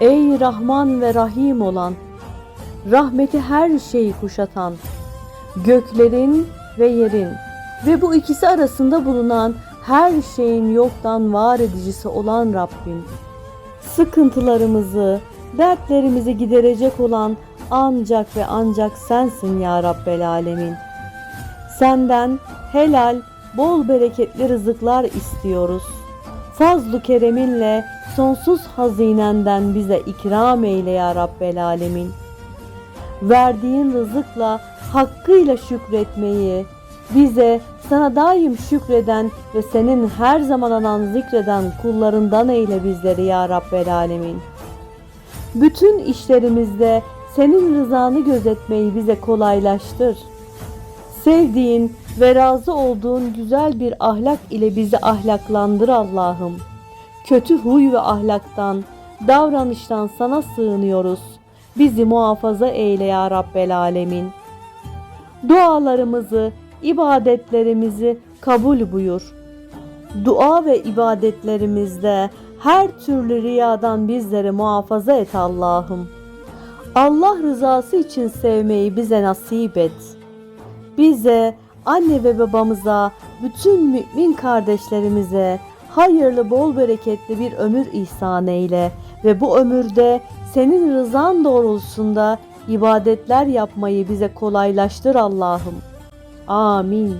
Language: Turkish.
Ey Rahman ve Rahim olan, rahmeti her şeyi kuşatan, göklerin ve yerin ve bu ikisi arasında bulunan her şeyin yoktan var edicisi olan Rabbim. Sıkıntılarımızı, dertlerimizi giderecek olan ancak ve ancak sensin ya Rabbel Alemin. Senden helal, bol bereketli rızıklar istiyoruz. Fazlu kereminle sonsuz hazinenden bize ikram eyle ya Rabbel Alemin. Verdiğin rızıkla hakkıyla şükretmeyi, bize sana daim şükreden ve senin her zaman anan zikreden kullarından eyle bizleri ya Rabbel Alemin. Bütün işlerimizde senin rızanı gözetmeyi bize kolaylaştır. Sevdiğin ve razı olduğun güzel bir ahlak ile bizi ahlaklandır Allah'ım. Kötü huy ve ahlaktan, davranıştan sana sığınıyoruz. Bizi muhafaza eyle ya Rabbel Alemin. Dualarımızı, ibadetlerimizi kabul buyur. Dua ve ibadetlerimizde her türlü riyadan bizleri muhafaza et Allah'ım. Allah rızası için sevmeyi bize nasip et. Bize, anne ve babamıza, bütün mümin kardeşlerimize hayırlı bol bereketli bir ömür ihsan eyle ve bu ömürde senin rızan doğrultusunda ibadetler yapmayı bize kolaylaştır Allah'ım. Amin.